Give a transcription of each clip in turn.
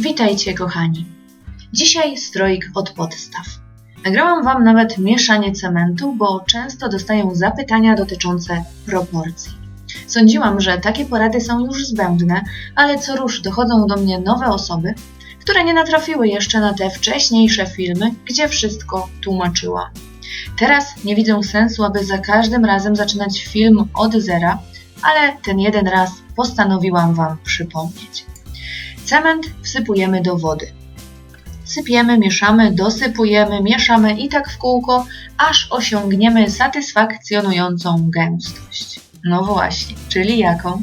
Witajcie kochani. Dzisiaj stroik od podstaw. Nagrałam Wam nawet mieszanie cementu, bo często dostaję zapytania dotyczące proporcji. Sądziłam, że takie porady są już zbędne, ale co rusz dochodzą do mnie nowe osoby, które nie natrafiły jeszcze na te wcześniejsze filmy, gdzie wszystko tłumaczyłam. Teraz nie widzę sensu, aby za każdym razem zaczynać film od zera, ale ten jeden raz postanowiłam Wam przypomnieć. Cement wsypujemy do wody. Sypiemy, mieszamy, dosypujemy, mieszamy i tak w kółko, aż osiągniemy satysfakcjonującą gęstość. No właśnie, czyli jaką?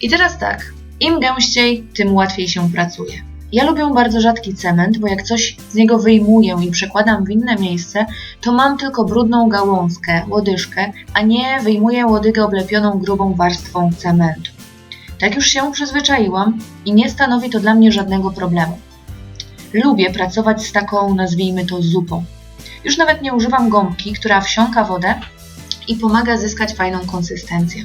I teraz tak, im gęściej, tym łatwiej się pracuje. Ja lubię bardzo rzadki cement, bo jak coś z niego wyjmuję i przekładam w inne miejsce, to mam tylko brudną gałązkę, łodyżkę, a nie wyjmuję łodygę oblepioną grubą warstwą cementu. Tak już się przyzwyczaiłam i nie stanowi to dla mnie żadnego problemu. Lubię pracować z taką, nazwijmy to, zupą. Już nawet nie używam gąbki, która wsiąka wodę i pomaga zyskać fajną konsystencję.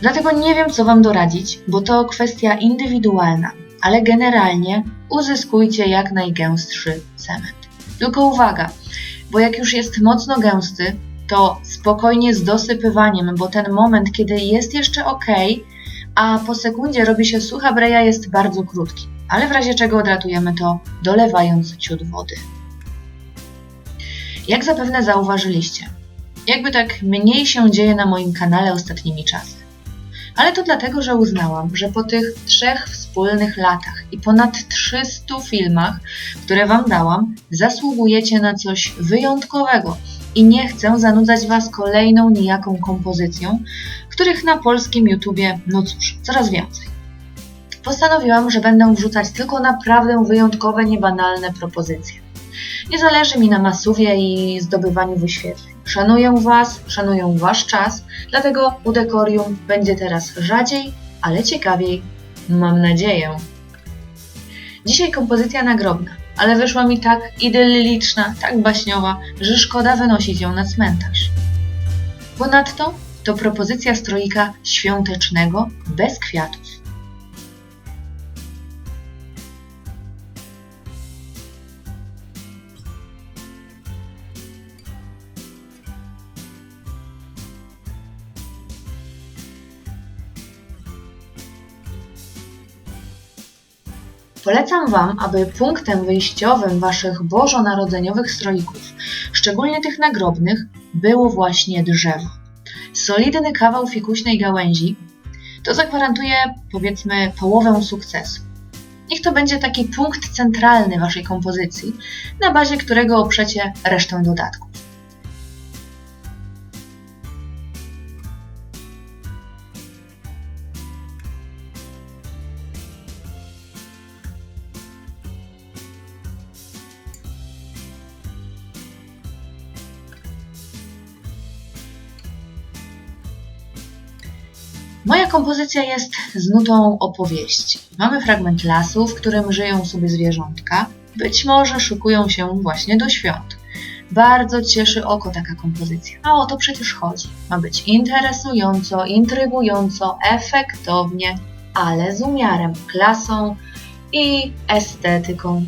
Dlatego nie wiem, co Wam doradzić, bo to kwestia indywidualna, ale generalnie uzyskujcie jak najgęstszy cement. Tylko uwaga, bo jak już jest mocno gęsty, to spokojnie z dosypywaniem, bo ten moment, kiedy jest jeszcze ok, a po sekundzie robi się sucha breja, jest bardzo krótki. Ale w razie czego odratujemy to dolewając ciut wody. Jak zapewne zauważyliście, jakby tak mniej się dzieje na moim kanale ostatnimi czasy. Ale to dlatego, że uznałam, że po tych trzech wspólnych latach i ponad 300 filmach, które Wam dałam, zasługujecie na coś wyjątkowego i nie chcę zanudzać Was kolejną nijaką kompozycją, których na polskim YouTubie, no cóż, coraz więcej. Postanowiłam, że będę wrzucać tylko naprawdę wyjątkowe, niebanalne propozycje. Nie zależy mi na masuwie i zdobywaniu wyświetleń. Szanuję Was, szanuję Wasz czas, dlatego u Dekorium będzie teraz rzadziej, ale ciekawiej. Mam nadzieję. Dzisiaj kompozycja nagrobna, ale wyszła mi tak idylliczna, tak baśniowa, że szkoda wynosić ją na cmentarz. Ponadto to propozycja stroika świątecznego bez kwiatów. Polecam Wam, aby punktem wyjściowym Waszych bożonarodzeniowych stroików, szczególnie tych nagrobnych, było właśnie drzewo. Solidny kawał fikuśnej gałęzi to zagwarantuje, powiedzmy, połowę sukcesu. Niech to będzie taki punkt centralny Waszej kompozycji, na bazie którego oprzecie resztę dodatków. Moja kompozycja jest z nutą opowieści. Mamy fragment lasu, w którym żyją sobie zwierzątka. Być może szykują się właśnie do świąt. Bardzo cieszy oko taka kompozycja. A o to przecież chodzi. Ma być interesująco, intrygująco, efektownie, ale z umiarem, klasą i estetyką.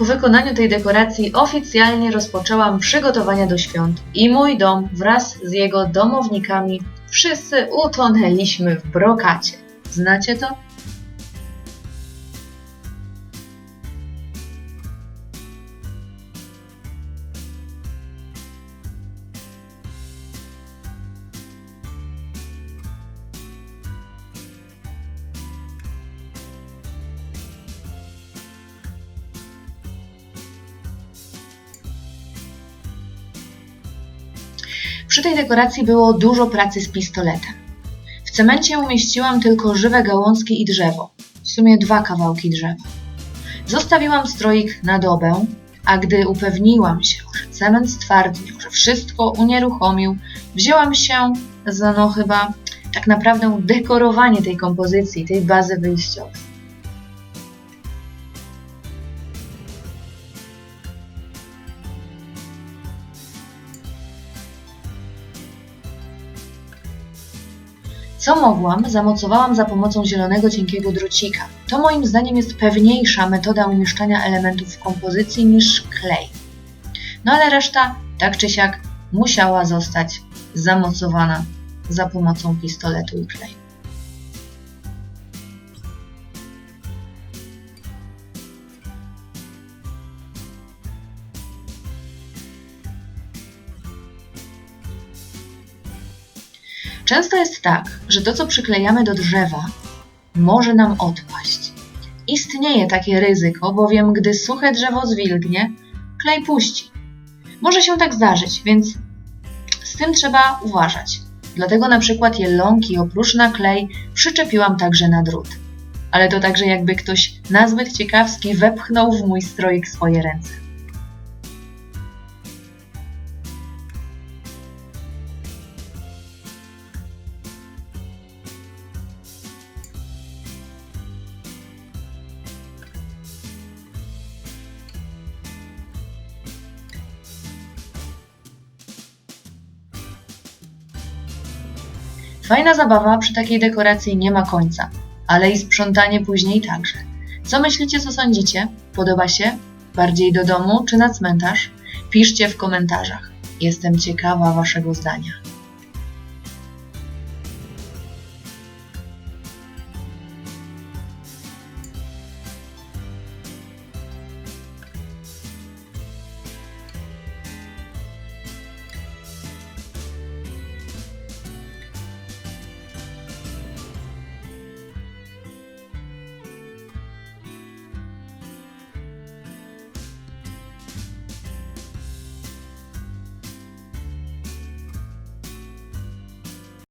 Po wykonaniu tej dekoracji oficjalnie rozpoczęłam przygotowania do świąt i mój dom wraz z jego domownikami wszyscy utonęliśmy w brokacie. Znacie to? Przy tej dekoracji było dużo pracy z pistoletem. W cemencie umieściłam tylko żywe gałązki i drzewo, w sumie dwa kawałki drzewa. Zostawiłam stroik na dobę, a gdy upewniłam się, że cement stwardnił, że wszystko unieruchomił, wzięłam się za no chyba tak naprawdę dekorowanie tej kompozycji, tej bazy wyjściowej. Co mogłam, zamocowałam za pomocą zielonego cienkiego drocika. To moim zdaniem jest pewniejsza metoda umieszczania elementów w kompozycji niż klej. No ale reszta, tak czy siak, musiała zostać zamocowana za pomocą pistoletu i kleju. Często jest tak, że to, co przyklejamy do drzewa, może nam odpaść. Istnieje takie ryzyko, bowiem gdy suche drzewo zwilgnie, klej puści. Może się tak zdarzyć, więc z tym trzeba uważać. Dlatego na przykład jelonki oprócz na klej przyczepiłam także na drut. Ale to także jakby ktoś nazbyt ciekawski wepchnął w mój stroik swoje ręce. Fajna zabawa przy takiej dekoracji nie ma końca, ale i sprzątanie później także. Co myślicie, co sądzicie? Podoba się? Bardziej do domu czy na cmentarz? Piszcie w komentarzach. Jestem ciekawa Waszego zdania.